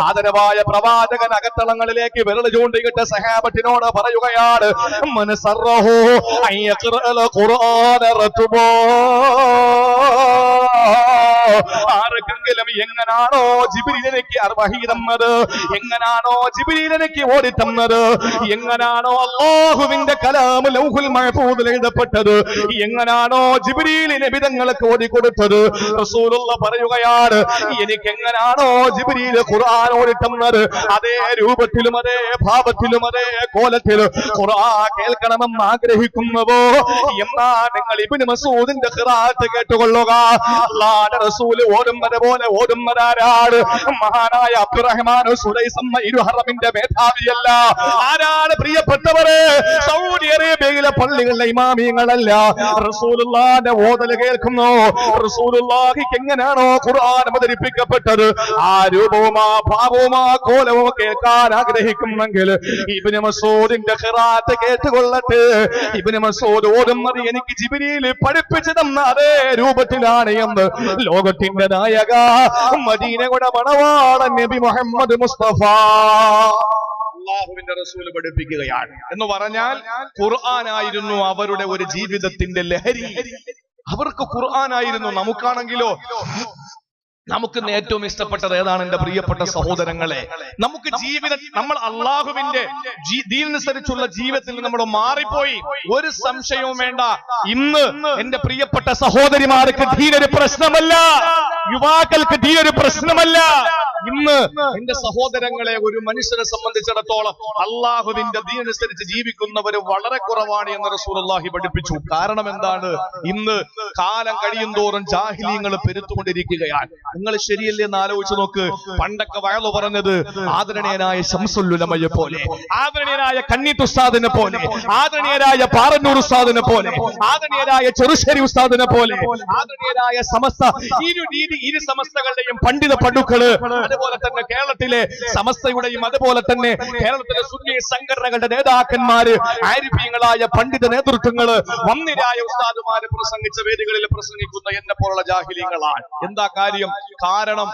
ആദരവായ പ്രവാചകൻ അകത്തളങ്ങളിലേക്ക് വിരൽ ചൂണ്ടിയിട്ട് സഹാബത്തിനോട് പറയുകയാണ് അയ്യഖറഅൽ ഖുർആന റതുബോ ആർക്കെങ്കിലും എങ്ങനാണോ ജിബിരിലേക്ക് വഹി തന്നത് എങ്ങനാണോ ജിബിരിലേക്ക് ഓടി തന്നത് എങ്ങനാണോ അള്ളാഹുവിന്റെ കലാം ലൗഹുൽ മഹഫൂദിൽ എഴുതപ്പെട്ടത്? എങ്ങനാണോ നബിതങ്ങൾക്ക് ഓടി കൊടുത്തത് റസൂലുള്ള പറയുകയാണ് എനിക്ക് എങ്ങനാണോ ജിബിരിയിൽ ഖുർആൻ ഓടി തന്നത് അതേ രൂപത്തിലും അതേ ഭാവത്തിലും അതേ കോലത്തിലും ഖുർആൻ കേൾക്കണമെന്ന് ആഗ്രഹിക്കുന്നുവോ? എന്നാ നിങ്ങൾ ഇബ്നു മസൂദിന്റെ കേട്ടുകൊള്ളുക. അല്ലാഹുവിന്റെ റസൂൽ ഓടുന്നത് പോലെ ഓടുന്നതാരാണ് മഹാനായ അബ്ദുറഹ്മാൻ സുലൈസമ്മ ഇരുഹറമിന്റെ മേധാവിയല്ല. ആരാണ്? പ്രിയപ്പെട്ടവരെ? സൗദി അറേബ്യയിലെ പള്ളികളിലെ ഇമാമിയങ്ങളല്ല. റസൂലുള്ളാന്റെ ഓതൽ കേൾക്കുന്നു. റസൂലുള്ളാഹിക്ക് എങ്ങനെയാണോ ഖുർആൻ അവതരിപ്പിക്കപ്പെട്ടത്? ആ രൂപവും ആ ഭാവവും ആ കോലവും കേൾക്കാൻ ആഗ്രഹിക്കുന്നെങ്കിൽ ഇബ്നു മസൂദിന്റെ ഹിറാത്ത് കേട്ടുകൊള്ളട്ടെ. ഇബ്നു മസൂദ് ഓടുന്നത് എനിക്ക് ജിബിനിയിൽ പഠിപ്പിച്ചു തന്ന അതേ രൂപത്തിലാണ് എന്ന് ലോകത്തിന്റെ നായക മദീനയുടെ മണവാള നബി മുഹമ്മദ് മുസ്തഫ. അള്ളാഹുവിന്റെ റസൂൽ പഠിപ്പിക്കുകയാണ്. എന്ന് പറഞ്ഞാൽ ഖുർആനായിരുന്നു അവരുടെ ഒരു ജീവിതത്തിന്റെ ലഹരി. അവർക്ക് ഖുർആനായിരുന്നു നമുക്കാണെങ്കിലോ? നമുക്ക് ഏറ്റവും ഇഷ്ടപ്പെട്ടത് ഏതാണ് എന്റെ പ്രിയപ്പെട്ട സഹോദരങ്ങളെ? നമുക്ക് ജീവിത നമ്മൾ അള്ളാഹുവിന്റെ ദീനനുസരിച്ചുള്ള ജീവിതത്തിൽ നമ്മൾ മാറിപ്പോയി. ഒരു സംശയവും വേണ്ട. ഇന്ന് എന്റെ പ്രിയപ്പെട്ട സഹോദരിമാർക്ക് ധീരൊരു പ്രശ്നമല്ല. യുവാക്കൾക്ക് ധീരൊരു പ്രശ്നമല്ല. ഇന്ന് എന്റെ സഹോദരങ്ങളെ ഒരു മനുഷ്യനെ സംബന്ധിച്ചിടത്തോളം അള്ളാഹുവിന്റെ ദീനനുസരിച്ച് ജീവിക്കുന്നവർ വളരെ കുറവാണ് എന്ന് റസൂലുള്ളാഹി പഠിപ്പിച്ചു. കാരണം എന്താണ്? ഇന്ന് കാലം കഴിയും തോറും ജാഹിലീങ്ങൾ പെരുത്തുകൊണ്ടിരിക്കുകയാണ്. നിങ്ങൾ ശരിയല്ലേ എന്ന് ആലോചിച്ച് നോക്ക്. പണ്ടൊക്കെ വയലു പറഞ്ഞത് ആദരണീയനായ ശംസുല്ലുലമയെ പോലെ ആദരണീയനായ കന്നീത്ത് ഉസ്താദിനെ പോലെ ആദരണീയരായ പാറന്നൂർ ഉസ്താദിനെ പോലെ ആദരണീയരായ ചെറുശ്ശേരി ഉസ്താദിനെ പോലെ ആദരണീയരായ സമസ്ത ഇരു രീതി ഇരു സമസ്തകളുടെയും പണ്ഡിത പടുക്കൾ അതുപോലെ തന്നെ കേരളത്തിലെ സമസ്തയുടെയും അതുപോലെ തന്നെ കേരളത്തിലെ സുന്നി സംഘടനകളുടെ നേതാക്കന്മാര് ആരിഫ്യങ്ങളായ പണ്ഡിത നേതൃത്വങ്ങൾ വന്നിരായ ഉസ്താദുമാര് പ്രസംഗിച്ച വേദികളിൽ പ്രസംഗിക്കുന്ന എന്നെ പോലുള്ള ജാഹിലീങ്ങളാണ്. എന്താ കാര്യം? കാരണം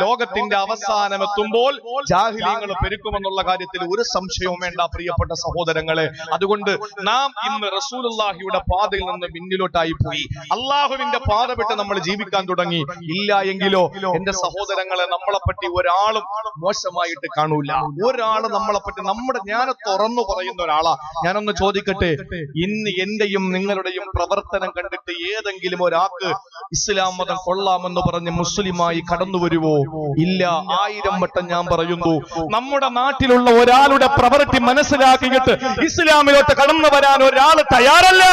ലോകത്തിന്റെ അവസാനം എത്തുമ്പോൾ ജാഹിലീങ്ങൾ പെരുക്കുമെന്നുള്ള കാര്യത്തിൽ ഒരു സംശയവും വേണ്ട പ്രിയപ്പെട്ട സഹോദരങ്ങളെ. അതുകൊണ്ട് നാം ഇന്ന് റസൂലുള്ളാഹിയുടെ പാതയിൽ നിന്ന് പിന്നിലോട്ടായി പോയി. അള്ളാഹുവിന്റെ പാത വിട്ട് നമ്മൾ ജീവിക്കാൻ തുടങ്ങി. ഇല്ല എങ്കിലോ എന്റെ സഹോദരങ്ങളെ നമ്മളെപ്പറ്റി ഒരാളും മോശമായിട്ട് കാണൂല. ഒരാൾ നമ്മളെപ്പറ്റി നമ്മുടെ ഞാൻ തുറന്നു പറയുന്ന ഒരാളാ. ഞാനൊന്ന് ചോദിക്കട്ടെ? ഇന്ന് എന്റെയും നിങ്ങളുടെയും പ്രവർത്തനം കണ്ടിട്ട് ഏതെങ്കിലും ഒരാൾക്ക് ഇസ്ലാം മതം കൊള്ളാമെന്ന് പറഞ്ഞ് മുസ്ലിമായി കടന്നു വരുവോ ഇല്ല. ആയിരം വട്ടം ഞാൻ പറയുന്നു നമ്മുടെ നാട്ടിലുള്ള ഒരാളുടെ പ്രവൃത്തി മനസ്സിലാക്കിയിട്ട് ഇസ്ലാമിലോട്ട് കടന്നു വരാൻ ഒരാൾ തയ്യാറല്ല.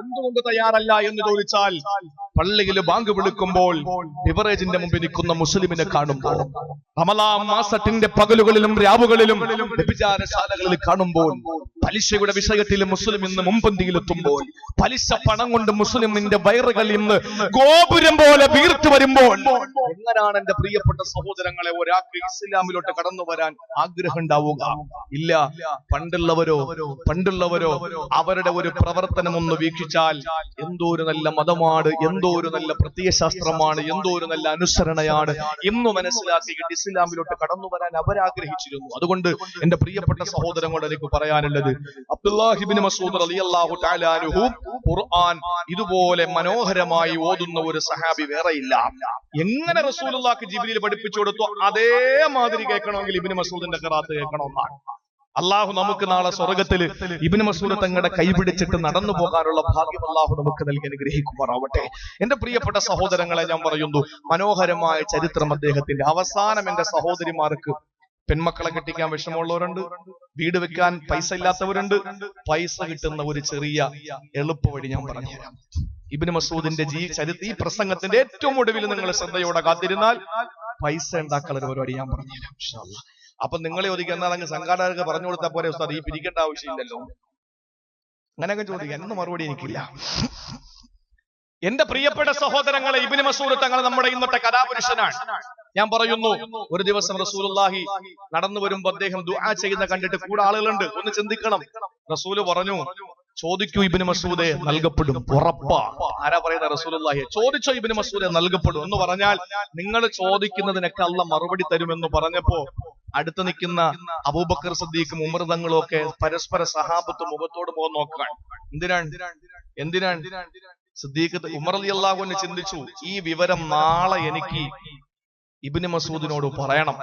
എന്തുകൊണ്ട് തയ്യാറല്ല എന്ന് ചോദിച്ചാൽ പള്ളിയിൽ ബാങ്ക് വിളിക്കുമ്പോൾ ബിവറേജിന്റെ മുമ്പിൽ നിൽക്കുന്ന മുസ്ലിമിനെ കാണുമ്പോൾ റമലാം മാസത്തിന്റെ പകലുകളിലും രാവുകളിലും വ്യഭിചാരശാലകളിൽ കാണുമ്പോൾ പലിശയുടെ വിഷയത്തിൽ മുസ്ലിം ഇന്ന് മുമ്പന്തിയിലെത്തുമ്പോൾ പലിശ പണം കൊണ്ട് മുസ്ലിമിന്റെ വയറുകൾ ഇന്ന് ഗോപുരം പോലെ വീർത്തു വരുമ്പോൾ എങ്ങനെയാണ് എന്റെ പ്രിയപ്പെട്ട സഹോദരങ്ങളെ ഒരാൾക്ക് ഇസ്ലാമിലോട്ട് കടന്നു വരാൻ ആഗ്രഹം ഉണ്ടാവുക? ഇല്ല. പണ്ടുള്ളവരോ പണ്ടുള്ളവരോ അവരുടെ ഒരു പ്രവർത്തനം ഒന്ന് വീക്ഷിച്ചാൽ എന്തോ ഒരു നല്ല മതമാണ് എന്തോ ഒരു നല്ല പ്രത്യയശാസ്ത്രമാണ് എന്തോ ഒരു നല്ല അനുസരണയാണ്. എന്ന് മനസ്സിലാക്കിയിട്ട് ഇസ്ലാമിലോട്ട് കടന്നു വരാൻ അവരാഗ്രഹിച്ചിരുന്നു. അതുകൊണ്ട് എന്റെ പ്രിയപ്പെട്ട സഹോദരങ്ങളോട് എനിക്ക് പറയാനുള്ളത് ഖുർആൻ ഇതുപോലെ മനോഹരമായി ഓതുന്ന ഒരു സഹാബി വേറെയില്ല. എങ്ങനെ റസൂലുള്ളാഹിക്ക് ജിബ്രീൽ പഠിപ്പിച്ചു കൊടുത്തു അതേമാതിരി കേൾക്കണമെങ്കിൽ ഇബിന് മസൂദിന്റെ കറാത്ത് കേൾക്കണമെന്നാണ്. അള്ളാഹു നമുക്ക് നാളെ സ്വർഗത്തിൽ ഇബിന് മസൂദ് തങ്ങളുടെ കൈപിടിച്ചിട്ട് നടന്നു പോകാനുള്ള ഭാഗ്യം അള്ളാഹു നമുക്ക് നൽകി അനുഗ്രഹിക്കുമാറാവട്ടെ. എന്റെ പ്രിയപ്പെട്ട സഹോദരങ്ങളെ ഞാൻ പറയുന്നു മനോഹരമായ ചരിത്രം അദ്ദേഹത്തിന്റെ അവസാനം എന്റെ സഹോദരിമാർക്ക് പെൺമക്കളെ കെട്ടിക്കാൻ വിഷമമുള്ളവരുണ്ട് വീട് വെക്കാൻ പൈസ ഇല്ലാത്തവരുണ്ട് പൈസ കിട്ടുന്ന ഒരു ചെറിയ എളുപ്പ വഴി ഞാൻ പറഞ്ഞുതരാം. ഇബിന് മസൂദിന്റെ ജീ ചരിത്ര ഈ പ്രസംഗത്തിന്റെ ഏറ്റവും ഒടുവിൽ നിങ്ങൾ ശ്രദ്ധയോടെ കാത്തിരുന്നാൽ പൈസ ഉണ്ടാക്കാനുള്ള ഒരു പരിപാടി ഞാൻ പറഞ്ഞുതരാം. അപ്പൊ നിങ്ങളെ ഒതുക്കി എന്നാൽ അങ്ങ് സംഘാടകർക്ക് പറഞ്ഞു കൊടുത്താൽ പോരെ ഉസ്താദ്? ഈ പിരിക്കേണ്ട ആവശ്യമില്ലല്ലോ. അങ്ങനെയൊക്കെ ചോദിക്കാം എന്നും മറുപടി എനിക്കില്ല. എന്റെ പ്രിയപ്പെട്ട സഹോദരങ്ങളെ ഇബിന് മസൂദ് തങ്ങൾ നമ്മുടെ ഇന്നത്തെ കഥാപുരുഷനാണ്. ഞാൻ പറയുന്നു ഒരു ദിവസം റസൂലുള്ളാഹി നടന്നു വരുമ്പോ അദ്ദേഹം ദുആ ചെയ്യുന്ന കണ്ടിട്ട് കൂടെ ആളുകളുണ്ട്. ഒന്ന് ചിന്തിക്കണം. റസൂൽ പറഞ്ഞു ചോദിക്കൂ ഇബിന് മസൂദെ നൽകപ്പെടും. ഉറപ്പാ. ആരാ പറയുന്ന റസൂലുള്ളാഹി. ചോദിച്ചോ ഇബിന് മസൂദെ നൽകപ്പെടും എന്ന് പറഞ്ഞാൽ നിങ്ങൾ ചോദിക്കുന്നതിനൊക്കെ അല്ല മറുപടി തരുമെന്ന് പറഞ്ഞപ്പോ അടുത്ത് നിൽക്കുന്ന അബൂബക്കർ സദ്ദീഖും ഉമർ തങ്ങളും ഒക്കെ പരസ്പര സഹാബത്ത് മുഖത്തോട് മുഖം നോക്കാൻ. എന്തിനാണ്? എന്തിനാണ്? സിദ്ദീഖ് ഉമർ അലി അള്ളാഹുവിനെ ചിന്തിച്ചു ഈ വിവരം നാളെ എനിക്ക് ഇബിന് മസൂദിനോട് പറയണം.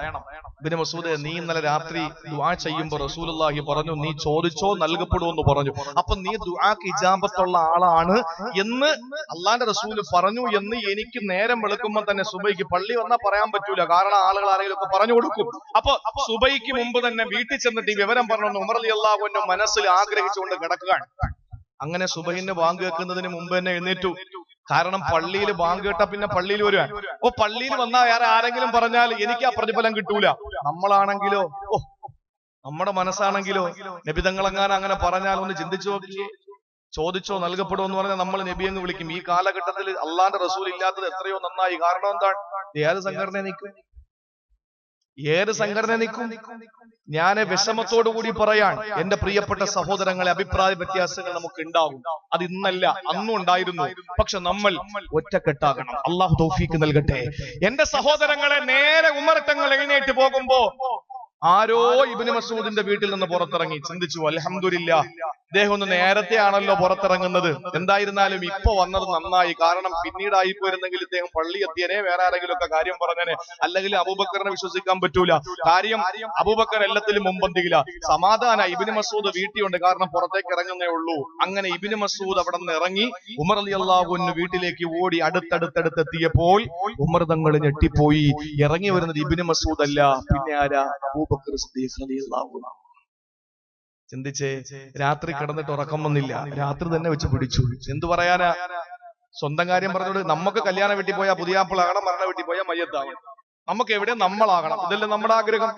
ഇബിന് മസൂദ് നീ ഇന്നലെ രാത്രി ദുആ ചെയ്യുമ്പോൾ റസൂലുള്ളാഹി പറഞ്ഞു നീ ചോദിച്ചോ നൽകപ്പെടുമെന്ന് പറഞ്ഞു. അപ്പൊ നീ ദുആക്ക് ഇജാബത്തുള്ള ആളാണ് എന്ന് അള്ളാന്റെ റസൂൽ പറഞ്ഞു എന്ന് എനിക്ക് നേരം വെളുക്കുമ്പോൾ തന്നെ സുബൈക്ക് പള്ളി വന്നാ പറയാൻ പറ്റൂല. കാരണം ആളുകൾ ആരെങ്കിലും ഒക്കെ പറഞ്ഞു കൊടുക്കും. അപ്പൊ സുബൈക്ക് മുമ്പ് തന്നെ വീട്ടിൽ ചെന്നിട്ട് ഈ വിവരം പറഞ്ഞു ഉമർ അലി അള്ളാഹുവിന്റെ മനസ്സിൽ ആഗ്രഹിച്ചുകൊണ്ട് കിടക്കുകയാണ്. അങ്ങനെ സുബൈന്റെ വാങ്ങി കേൾക്കുന്നതിന് മുമ്പ് തന്നെ എഴുന്നേറ്റു. കാരണം പള്ളിയിൽ ബാങ്ക് കേട്ടാ പിന്നെ പള്ളിയിൽ വരുവാൻ. ഓ പള്ളിയിൽ വന്നാൽ വേറെ ആരെങ്കിലും പറഞ്ഞാൽ എനിക്ക് ആ പ്രതിഫലം കിട്ടൂല. നമ്മളാണെങ്കിലോ ഓ നമ്മുടെ മനസ്സാണെങ്കിലോ നബിതങ്ങളെങ്ങാനും അങ്ങനെ പറഞ്ഞാൽ ഒന്ന് ചിന്തിച്ചു നോക്കിയേ ചോദിച്ചോ നൽകപ്പെടുമോ എന്ന് പറഞ്ഞാൽ നമ്മൾ നബി എന്ന് വിളിക്കും. ഈ കാലഘട്ടത്തിൽ അള്ളാന്റെ റസൂൽ ഇല്ലാത്തത് എത്രയോ നന്നായി. കാരണം എന്താണ്? ഏത് സംഘടന നിൽക്കും ഏത് സംഘടന നിൽക്കും? ഞാൻ വിഷമത്തോടു കൂടി പറയാൻ എന്റെ പ്രിയപ്പെട്ട സഹോദരങ്ങളെ അഭിപ്രായ വ്യത്യാസങ്ങൾ നമുക്ക് ഉണ്ടാവും. അത് ഇന്നല്ല അന്നും ഉണ്ടായിരുന്നു. പക്ഷെ നമ്മൾ ഒറ്റക്കെട്ടാകണം. അള്ളാഹു തൗഫീക്ക് നൽകട്ടെ. എന്റെ സഹോദരങ്ങളെ നേരെ ഉമർട്ടങ്ങൾ എഴുന്നേറ്റ് പോകുമ്പോ ആരോ ഇബിന് മസൂദിന്റെ വീട്ടിൽ നിന്ന് പുറത്തിറങ്ങി ചിന്തിച്ചു അലഹമില്ല ഇദ്ദേഹം ഒന്ന് നേരത്തെ ആണല്ലോ പുറത്തിറങ്ങുന്നത്. എന്തായിരുന്നാലും ഇപ്പൊ വന്നത് നന്നായി. കാരണം പിന്നീടായി പോയിരുന്നെങ്കിൽ ഇദ്ദേഹം പള്ളി എത്തിയനെ വേറെ ആരെങ്കിലും ഒക്കെ കാര്യം പറഞ്ഞനെ. അല്ലെങ്കിൽ അബൂബക്കറിനെ വിശ്വസിക്കാൻ പറ്റൂല. കാര്യം അബൂബക്കർ എല്ലാത്തിലും മുമ്പന്തിയില്ല സമാധാന ഇബിന് മസൂദ് വീട്ടിയുണ്ട്. കാരണം പുറത്തേക്ക് ഇറങ്ങുന്നേ ഉള്ളൂ. അങ്ങനെ ഇബിന് മസൂദ് അവിടെ നിന്ന് ഇറങ്ങി ഉമർ അലി അള്ളാഹുവിന് വീട്ടിലേക്ക് ഓടി അടുത്തടുത്തടുത്തെത്തിയപ്പോൾ ഉമർ തങ്ങൾ ഞെട്ടിപ്പോയി. ഇറങ്ങി വരുന്നത് ഇബിന് മസൂദ് അല്ല. പിന്നെ ആരാ? അബൂബക്കർ സിദ്ദീഖ് റളിയല്ലാഹു അൻഹു. ചിന്തിച്ചേ രാത്രി കിടന്നിട്ട് ഉറക്കം വന്നില്ല. രാത്രി തന്നെ വെച്ച് പിടിച്ചു. എന്തു പറയാനാ? സ്വന്തം കാര്യം പറഞ്ഞോട് നമുക്ക് കല്യാണം വെട്ടി പോയാൽ പുതിയാപ്പിളാകണം മരണ വെട്ടി പോയാൽ മയ്യത്താകണം നമുക്ക് എവിടെ നമ്മളാകണം? ഇതല്ലേ നമ്മുടെ ആഗ്രഹം?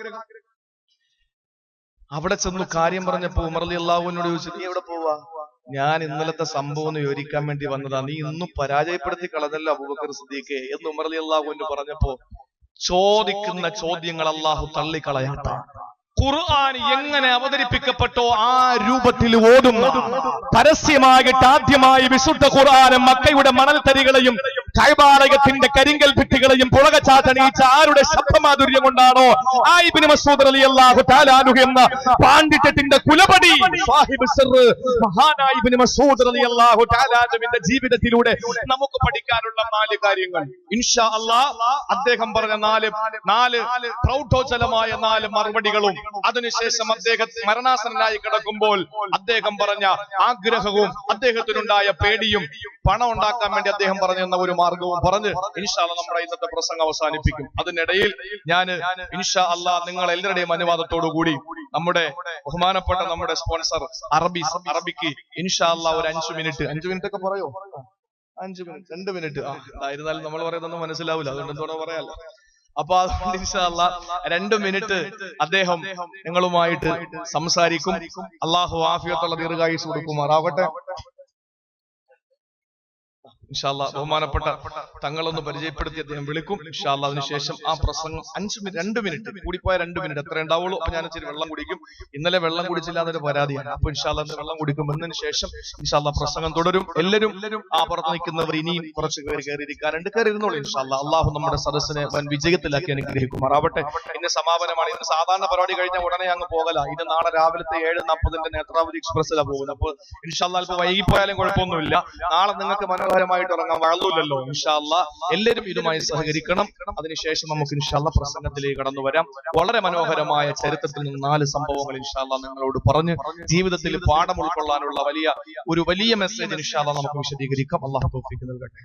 അവിടെ ചെന്നു കാര്യം പറഞ്ഞപ്പോ ഉമർലി അള്ളാഹുവിനോട് ചോദിച്ചു നീ എവിടെ പോവാ? ഞാൻ ഇന്നലത്തെ സംഭവം ഒന്ന് വിവരിക്കാൻ വേണ്ടി വന്നതാ. നീ ഇന്നും പരാജയപ്പെടുത്തി കളഞ്ഞല്ലോ അബൂബക്കർ സിദ്ദീഖെ എന്ന് ഉമർലി അള്ളാഹുവിന് പറഞ്ഞപ്പോ ചോദിക്കുന്ന ചോദ്യങ്ങൾ അള്ളാഹു തള്ളിക്കളയാത്ത ഖുർആൻ എങ്ങനെ അവതരിപ്പിക്കപ്പെട്ടോ ആ രൂപത്തിൽ ഓടുന്ന പരസ്യമായിട്ട് ആദ്യമായി വിശുദ്ധ ഖുർആൻ മക്കയുടെ മണൽത്തരികളെയും കൈബാലയത്തിന്റെ കരിങ്കൽ ഭിത്തികളെയും പുളകച്ചാത്തണീച്ച ആരുടെ ശബ്ദമാധുര്യം കൊണ്ടാണോ മസൂദ് റളിയല്ലാഹു തആലാനു എന്ന പാണ്ഡിത്യത്തിന്റെ കുലപടി സാഹിബ് മസൂദ് റളിയല്ലാഹു തആലാനുവിന്റെ ജീവിതത്തിലൂടെ നമുക്ക് പഠിക്കാനുള്ള നാല് കാര്യങ്ങൾ. ഇൻഷാ അല്ലാഹ് അദ്ദേഹം പറഞ്ഞ നാല് നാല് പ്രൗഢോജലമായ നാല് മറുപടികളും അതിനുശേഷം അദ്ദേഹം മരണാസനായി കിടക്കുമ്പോൾ അദ്ദേഹം പറഞ്ഞ ആഗ്രഹവും അദ്ദേഹത്തിനുണ്ടായ പേടിയും പണം ഉണ്ടാക്കാൻ വേണ്ടി അദ്ദേഹം പറഞ്ഞു ഒരു മാർഗവും പറഞ്ഞ് ഇൻഷാ അല്ലാ നമ്മുടെ ഇന്നത്തെ പ്രസംഗം അവസാനിപ്പിക്കും. അതിനിടയിൽ ഞാൻ ഇൻഷാ അല്ല നിങ്ങൾ എല്ലാവരുടെയും അനുവാദത്തോടു കൂടി നമ്മുടെ ബഹുമാനപ്പെട്ട നമ്മുടെ സ്പോൺസർ അറബി അറബിക്ക് ഇൻഷാ അല്ല ഒരു അഞ്ചു മിനിറ്റ്. അഞ്ചു മിനിറ്റ് ഒക്കെ പറയോ? അഞ്ചു മിനിറ്റ് രണ്ട് മിനിറ്റ്. ആ ആയിരുന്നാലും നമ്മൾ പറയുന്നൊന്നും മനസ്സിലാവില്ല അതുകൊണ്ട് എന്തോടെ പറയാലോ. അപ്പൊ അതുകൊണ്ട് ഇൻഷാ അല്ലാ രണ്ട് മിനിറ്റ് അദ്ദേഹം നിങ്ങളുമായിട്ട് സംസാരിക്കും. അള്ളാഹു ആഫിയത്തുള്ള ദീർഘായുസ് കൊടുക്കുമാറാവട്ടെ. ഇൻഷാല്ല ബഹുമാനപ്പെട്ട തങ്ങളൊന്ന് പരിചയപ്പെടുത്തി അദ്ദേഹം വിളിക്കും. ഇൻഷാല്ല അതിനുശേഷം ആ പ്രസംഗം അഞ്ച് മിനിറ്റ് രണ്ട് മിനിറ്റ് കൂടിപ്പോയ രണ്ട് മിനിറ്റ്. എത്ര ഉണ്ടാവുള്ളൂ. അപ്പൊ ഞാൻ ഇച്ചിരി വെള്ളം കുടിക്കും. ഇന്നലെ വെള്ളം കുടിച്ചില്ല പരാതിയാണ്. അപ്പൊ ഇൻഷാല്ല വെള്ളം കുടിക്കും. എന്നതിന് ശേഷം ഇൻഷാല്ല പ്രസംഗം തുടരും. എല്ലാവരും ആ പുറത്ത് നിൽക്കുന്നവർ ഇനിയും കുറച്ച് പേര് കയറിയിരിക്കാറുണ്ട്. കയറിയിരുന്നോളൂ ഇൻഷാല്ല അള്ളാഹു നമ്മുടെ സദസ്സിനെ വൻ വിജയത്തിലാക്കി അനുഗ്രഹിക്കുമാറാവട്ടെ. ഇന്ന് സമാപനമാണ്. ഇന്ന് സാധാരണ പരിപാടി കഴിഞ്ഞ ഉടനെ അങ്ങ് പോകല. ഇത് നാളെ രാവിലത്തെ ഏഴ് നാൽപ്പതിന്റെ നേത്രാവതി എക്സ്പ്രസ്സിലാണ് പോകുന്നത്. അപ്പൊ ഇൻഷാല്ല അല്പം വൈകിപ്പോയാലും കുഴപ്പമൊന്നുമില്ല. നാളെ നിങ്ങൾക്ക് മനോഹരമായിട്ട് ഇറങ്ങാൻ വഴങ്ങൂലല്ലോ ഇൻഷാല്ല എല്ലാവരും ഇതുമായി സഹകരിക്കണം അതിനുശേഷം നമുക്ക് ഇൻഷാല്ല പ്രസംഗത്തിലേക്ക് കടന്നു വരാം വളരെ മനോഹരമായ ചരിത്രത്തിൽ നിന്ന് നാല് സംഭവങ്ങൾ ഇൻഷാല്ല നിങ്ങളോട് പറഞ്ഞ് ജീവിതത്തിൽ പാഠം ഉൾക്കൊള്ളാനുള്ള വലിയ ഒരു വലിയ മെസ്സേജ് ഇൻഷാല്ല നമുക്ക് വിശദീകരിക്കാം അള്ളാഹു തൗഫീഖ് നൽകട്ടെ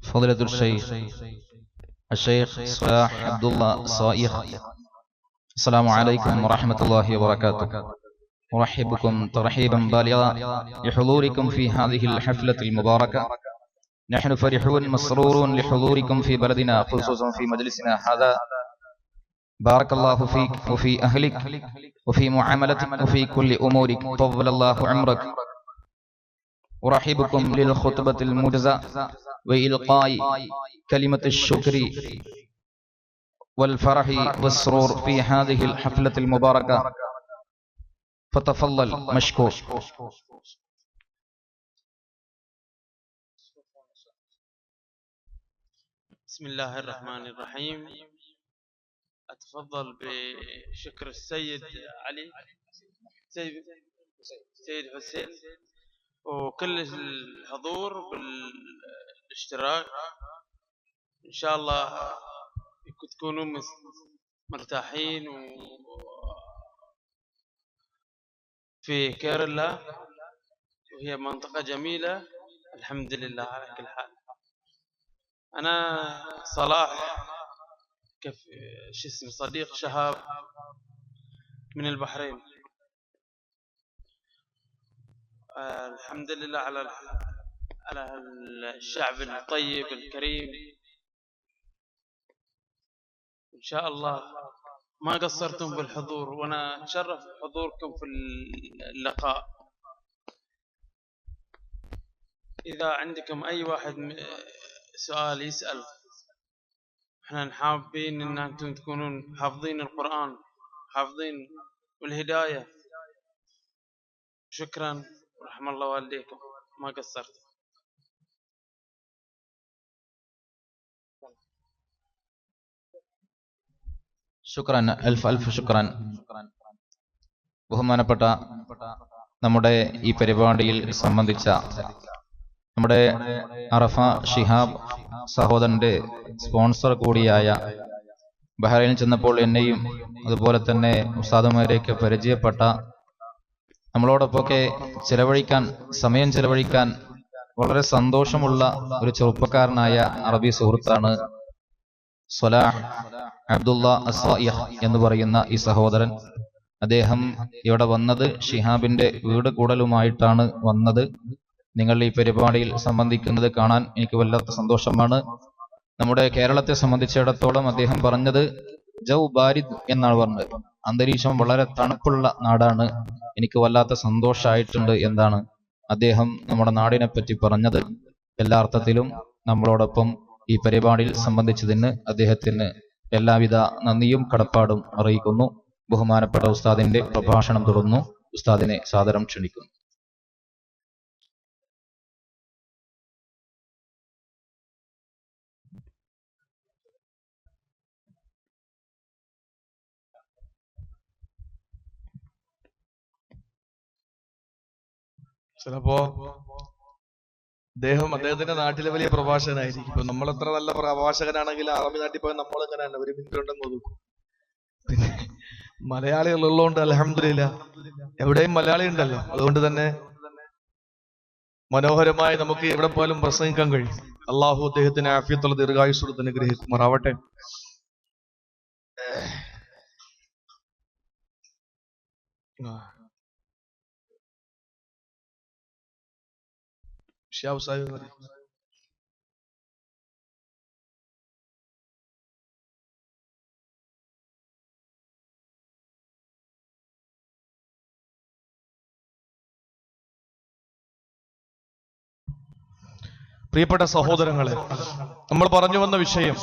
فضيلة الشيخ الشيخ صلاح عبد الله صائغ السلام عليكم ورحمة الله وبركاته. أرحب بكم ترحيبا بالغا لحضوركم في هذه الحفلة المباركة. نحن فرحون مسرورون لحضوركم في بلدنا خصوصا في مجلسنا هذا. بارك الله فيك وفي أهلك وفي معاملتك وفي كل أمورك. طول الله عمرك. أرحبكم للخطبة الموجزة وإلقاء كلمة الشكر. والفرح والسرور في هذه الحفلة المباركة. فتفضل مشكور. بسم الله الرحمن الرحيم. أتفضل بشكر السيد علي سيد حسين وكل الحضور بالاشتراك. إن شاء الله تكونوا مرتاحين و في كيرلا وهي منطقة جميلة. الحمد لله على كل حال. أنا صلاح كيف شو اسمه؟ صديق شهاب من البحرين. آه، الحمد لله على على الشعب الطيب الكريم. إن شاء الله ما قصرتم بالحضور وأنا أتشرف بحضوركم في اللقاء. إذا عندكم أي واحد سؤال يسأل إحنا حابين إن أنتم تكونون حافظين القرآن حافظين والهداية شكرا ورحم الله والديكم. ما قصرت ശുക്രൻ അൽഫ് അൽഫ് ശുക്രൻ. ബഹുമാനപ്പെട്ട നമ്മുടെ ഈ പരിപാടിയിൽ സംബന്ധിച്ച നമ്മുടെ അറഫ ഷിഹാബ് സഹോദരന്റെ സ്പോൺസർ കൂടിയായ ബഹ്റൈനിൽ ചെന്നപ്പോൾ എന്നെയും അതുപോലെ തന്നെ ഉസ്താദുമാരെയൊക്കെ പരിചയപ്പെട്ട നമ്മളോടൊപ്പമൊക്കെ ചെലവഴിക്കാൻ സമയം ചെലവഴിക്കാൻ വളരെ സന്തോഷമുള്ള ഒരു ചെറുപ്പക്കാരനായ അറബി സുഹൃത്താണ് സ്വലാഹ് അബ്ദുള്ള അസ്വായിഹ് എന്ന് പറയുന്ന ഈ സഹോദരൻ അദ്ദേഹം ഇവിടെ വന്നത് ഷിഹാബിന്റെ വീട് കൂടലുമായിട്ടാണ് വന്നത്. നിങ്ങൾ ഈ പരിപാടിയിൽ സംബന്ധിക്കുന്നത് കാണാൻ എനിക്ക് വല്ലാത്ത സന്തോഷമാണ്. നമ്മുടെ കേരളത്തെ സംബന്ധിച്ചിടത്തോളം അദ്ദേഹം പറഞ്ഞത് ജൗ ബാരിദ് എന്നാണ് പറഞ്ഞത്. അന്തരീക്ഷം വളരെ തണുപ്പുള്ള നാടാണ്. എനിക്ക് വല്ലാത്ത സന്തോഷമായിട്ടുണ്ട് എന്താണ് അദ്ദേഹം നമ്മുടെ നാടിനെ പറ്റി പറഞ്ഞത്. എല്ലാ അർത്ഥത്തിലും നമ്മളോടൊപ്പം ഈ പരിപാടിയിൽ സംബന്ധിച്ചതിന് അദ്ദേഹത്തിന് എല്ലാവിധ നന്ദിയും കടപ്പാടും അറിയിക്കുന്നു. ബഹുമാനപ്പെട്ട ഉസ്താദിന്റെ പ്രഭാഷണം തുടർന്നു. ഉസ്താദിനെ സാദരം ക്ഷണിക്കുന്നു. ചിലപ്പോ അദ്ദേഹം അദ്ദേഹത്തിന്റെ നാട്ടിലെ വലിയ പ്രഭാഷകനായിരിക്കും. ഇപ്പൊ നമ്മൾ എത്ര നല്ല പ്രഭാഷകനാണെങ്കിൽ അറബി നാട്ടിൽ പോയാൽ നമ്മൾ എങ്ങനെയാണ് ഒരു മിനിറ്റ് ഉണ്ടെന്ന് ഒതുക്കും. പിന്നെ മലയാളികൾ ഉള്ളതുകൊണ്ട് അലഹമില്ല എവിടെയും മലയാളി ഉണ്ടല്ലോ. അതുകൊണ്ട് തന്നെ മനോഹരമായി നമുക്ക് എവിടെ പോലും പ്രസംഗിക്കാൻ കഴിയും. അള്ളാഹു അദ്ദേഹത്തിന് ആഫിയത്തുള്ള ദീർഘായുസ്വരത്തിന് അനുഗ്രഹിക്കുമാറാവട്ടെ. ആ. Shihab say that. പ്രിയപ്പെട്ട സഹോദരങ്ങളെ നമ്മൾ പറഞ്ഞു വന്ന വിഷയം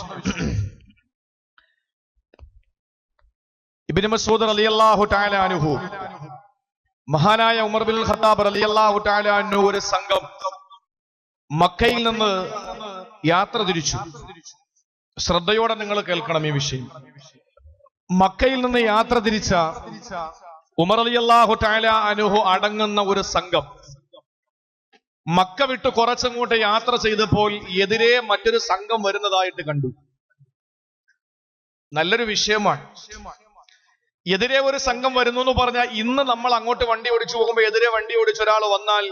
ഇബിന് മസൂദ് അലി അള്ളാഹു അൻഹു മഹാനായ ഉമർ ബിൻ ഖത്താബ് റളിയല്ലാഹു തആല അൻഹു ഒരു സംഘം മക്കയിൽ നിന്ന് യാത്ര തിരിച്ചു. ശ്രദ്ധയോടെ നിങ്ങൾ കേൾക്കണം ഈ വിഷയം. മക്കയിൽ നിന്ന് യാത്ര തിരിച്ച ഉമർ അലി അള്ളാഹു ടാല അനുഹു അടങ്ങുന്ന ഒരു സംഘം. മക്ക വിട്ട് കുറച്ചങ്ങോട്ട് യാത്ര ചെയ്തപ്പോൾ എതിരെ മറ്റൊരു സംഘം വരുന്നതായിട്ട് കണ്ടു. നല്ലൊരു വിഷയമാണ്. എതിരെ ഒരു സംഘം വരുന്നു എന്ന് പറഞ്ഞാൽ ഇന്ന് നമ്മൾ അങ്ങോട്ട് വണ്ടി ഓടിച്ചു പോകുമ്പോൾ എതിരെ വണ്ടി ഓടിച്ച ഒരാൾ വന്നാൽ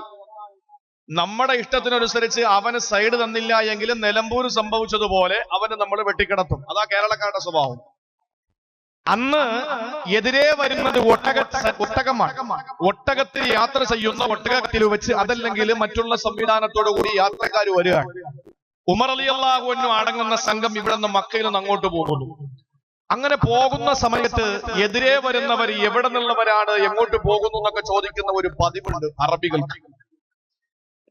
നമ്മുടെ ഇഷ്ടത്തിനനുസരിച്ച് അവന് സൈഡ് തന്നില്ല എങ്കിലും നിലമ്പൂർ സംഭവിച്ചതുപോലെ അവന് നമ്മൾ വെട്ടിക്കിടത്തും. അതാ കേരളക്കാരുടെ സ്വഭാവം. അന്ന് എതിരെ വരുന്നത് ഒട്ടക ഒട്ടകമാണ്. ഒട്ടകത്തിൽ യാത്ര ചെയ്യുന്ന ഒട്ടകത്തിൽ വെച്ച് അതല്ലെങ്കിൽ മറ്റുള്ള സംവിധാനത്തോടു കൂടി യാത്രക്കാർ വരികയാണ്. ഉമർ അലി അള്ളാഹുവിനും അടങ്ങുന്ന സംഘം ഇവിടെ നിന്ന് മക്കയിൽ നിന്ന് അങ്ങോട്ട് പോകുന്നു. അങ്ങനെ പോകുന്ന സമയത്ത് എതിരെ വരുന്നവർ എവിടെ നിന്നുള്ളവരാണ് എങ്ങോട്ട് പോകുന്നു എന്നൊക്കെ ചോദിക്കുന്ന ഒരു പതിവുണ്ട് അറബികൾക്ക്.